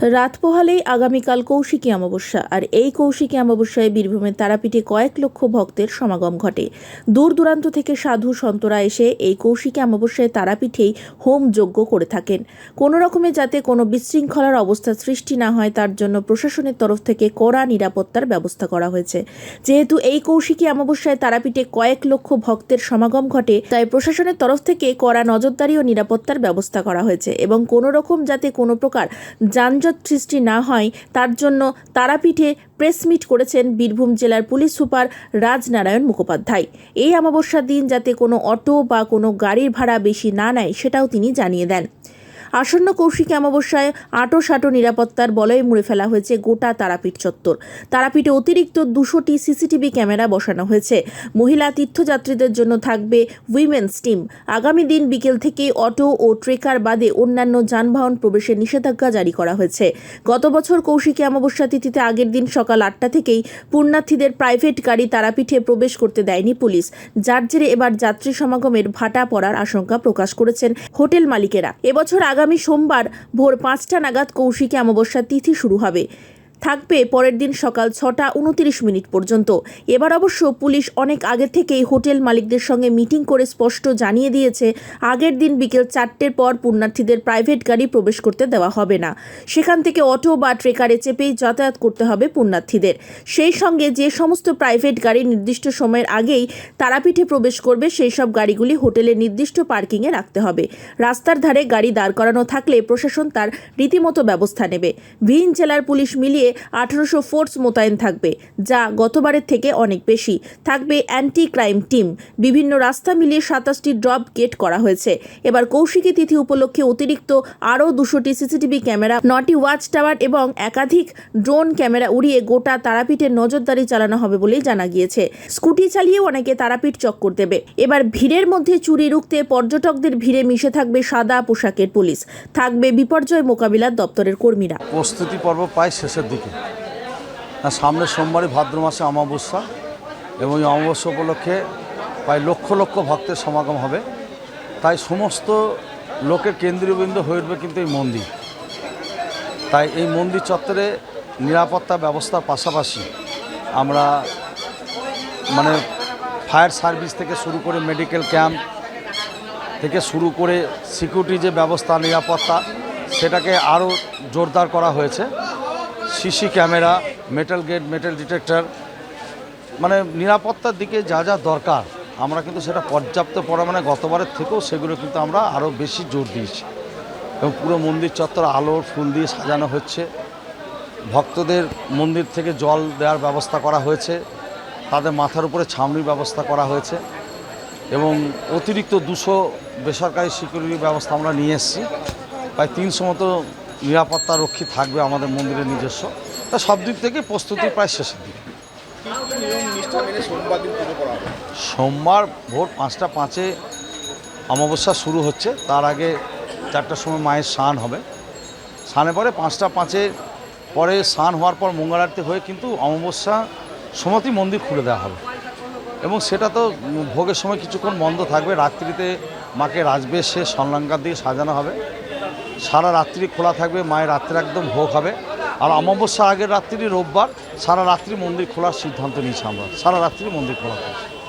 রাত পোহালেই আগামীকাল কৌশিকী অমাবস্যা, আর এই কৌশিকী অমাবস্যায় বীরভূমের তারাপীঠে কয়েক লক্ষ ভক্তের সমাগম ঘটে। দূর দূরান্ত থেকে সাধু সন্তরা এসে এই কৌশিকী অমাবস্যায় তারাপীঠেই হোম যজ্ঞ করে থাকেন। কোনো রকমে যাতে কোনো বিশৃঙ্খলার অবস্থা সৃষ্টি না হয়, তার জন্য প্রশাসনের তরফ থেকে কড়া নিরাপত্তার ব্যবস্থা করা হয়েছে। যেহেতু এই কৌশিকী অমাবস্যায় তারাপীঠে কয়েক লক্ষ ভক্তের সমাগম ঘটে, তাই প্রশাসনের তরফ থেকে কড়া নজরদারি ও নিরাপত্তার ব্যবস্থা করা হয়েছে এবং কোনো রকম যাতে কোনো প্রকার যানজট সৃষ্টি না হয়, তার জন্য তারাপীঠে প্রেস মিট করেছেন বীরভূম জেলার পুলিশ সুপার রাজনারায়ণ মুখোপাধ্যায়। এই অমাবস্যার দিন যাতে কোনো অটো বা কোনো গাড়ির ভাড়া বেশি না নেয়, সেটাও তিনি জানিয়ে দেন। আসন্ন কৌশিকী অমাবস্যায় আটো সাটো নিরাপত্তার বলয়ে মুড়ে ফেলা হয়েছে গোটা তারাপীঠ চত্বর। তারাপীঠে অতিরিক্ত দুশোটি সিসিটিভি ক্যামেরা বসানো হয়েছে। মহিলা তীর্থযাত্রীদের জন্য থাকবে উইমেন্স টিম। আগামী দিন বিকেল থেকে অটো ও ট্রেকার বাদে অন্যান্য যানবাহন প্রবেশে নিষেধাজ্ঞা জারি করা হয়েছে। গত বছর কৌশিকী অমাবস্যা তিথিতে আগের দিন সকাল আটটা থেকেই পুণ্যার্থীদের প্রাইভেট গাড়ি তারাপীঠে প্রবেশ করতে দেয়নি পুলিশ। যার জেরে এবার যাত্রী সমাগমের ভাটা পড়ার আশঙ্কা প্রকাশ করেছেন হোটেল মালিকেরা। এবছর আগামী সোমবার ভোর পাঁচটা নাগাদ কৌশিকী অমাবস্যার তিথি শুরু হবে। থাকবে পরের দিন সকাল ছটা উনতিরিশ মিনিট পর্যন্ত। এবার অবশ্য পুলিশ অনেক আগে থেকেই হোটেল মালিকদের সঙ্গে মিটিং করে স্পষ্ট জানিয়ে দিয়েছে, আগের দিন বিকেল চারটের পর পুণ্যার্থীদের প্রাইভেট গাড়ি প্রবেশ করতে দেওয়া হবে না। সেখান থেকে অটো বা ট্রেকারে চেপেই যাতায়াত করতে হবে পুণ্যার্থীদের। সেই সঙ্গে যে সমস্ত প্রাইভেট গাড়ি নির্দিষ্ট সময়ের আগেই তারাপীঠে প্রবেশ করবে, সেই সব গাড়িগুলি হোটেলের নির্দিষ্ট পার্কিংয়ে রাখতে হবে। রাস্তার ধারে গাড়ি দাঁড় করানো থাকলে প্রশাসন তার রীতিমতো ব্যবস্থা নেবে। ভিন জেলার পুলিশ মিলিয়ে আঠারোশো ফোর্স মোতায়েন থাকবে, যা গতবারের থেকে অনেক বেশি। থাকবে অ্যান্টি ক্রাইম টিম বিভিন্ন রাস্তা মিলিয়ে সাতাশটি ড্রপ গেট করা হয়েছে। এবার কৌশিকী তিথি উপলক্ষে অতিরিক্ত আরও দুশোটি সিসিটিভি ক্যামেরা, নটি ওয়াচ টাওয়ার এবং একাধিক ড্রোন ক্যামেরা উড়িয়ে গোটা তারাপীঠের নজরদারি চালানো হবে বলেই জানা গিয়েছে। স্কুটি চালিয়েও অনেকে তারাপীঠ চক্কর দেবে। এবার ভিড়ের মধ্যে চুরি রুখতে পর্যটকদের ভিড়ে মিশে থাকবে সাদা পোশাকের পুলিশ। থাকবে বিপর্যয় মোকাবিলার দপ্তরের কর্মীরা। প্রস্তুতি পর্ব প্রায় শেষের দিকে। আর সামনের সোমবারই ভাদ্র মাসে অমাবস্যা এবং এই অমাবস্যা উপলক্ষে প্রায় লক্ষ লক্ষ ভক্তের সমাগম হবে। তাই সমস্ত লোকের কেন্দ্রীয় বিন্দু হয়ে উঠবে কিন্তু এই মন্দির। তাই এই মন্দির চত্বরে নিরাপত্তা ব্যবস্থার পাশাপাশি আমরা মানে ফায়ার সার্ভিস থেকে শুরু করে মেডিকেল ক্যাম্প থেকে শুরু করে সিকিউরিটি যে ব্যবস্থা, নিরাপত্তা, সেটাকে আরও জোরদার করা হয়েছে। CC camera metal gate metal detector মানে নিরাপত্তার দিকে যা যা দরকার, আমরা কিন্তু সেটা পর্যাপ্ত পরিমাণে গতবারের থেকেও সেগুলো কিন্তু আমরা আরও বেশি জোর দিয়েছি। এবং পুরো মন্দির চত্বর আলোর ফুল দিয়ে সাজানো হচ্ছে। ভক্তদের মন্দির থেকে জল দেওয়ার ব্যবস্থা করা হয়েছে। তাদের মাথার উপরে ছাউনির ব্যবস্থা করা হয়েছে। এবং অতিরিক্ত দুশো বেসরকারি সিকিউরিটি ব্যবস্থা আমরা নিয়ে এসেছি। প্রায় তিনশো মতো নিরাপত্তা রক্ষী থাকবে আমাদের মন্দিরের নিজস্ব। তা সব দিক থেকে প্রস্তুতি প্রায় শেষের দিকে। সোমবার ভোর পাঁচটা পাঁচে অমাবস্যা শুরু হচ্ছে। তার আগে চারটার সময় মায়ের স্নান হবে। স্নানের পরে পাঁচটা পাঁচে পরে স্নান হওয়ার পর মঙ্গল আরতি হয়ে কিন্তু অমাবস্যা সময়তেই মন্দির খুলে দেওয়া হবে। এবং সেটা তো ভোগের সময় কিছুক্ষণ বন্ধ থাকবে। রাত্রিতে মাকে রাজবেশে সন্লাঙ্কার দিয়ে সাজানো হবে। সারা রাত্রি খোলা থাকবে, মায়ের রাত্রে একদম ভোগ হবে। আর অমাবস্যা আগের রাত্রি রোববার, সারা রাত্রি মন্দির খোলার সিদ্ধান্ত নিয়েছি আমরা। সারা রাত্রি মন্দির খোলা থাকবে।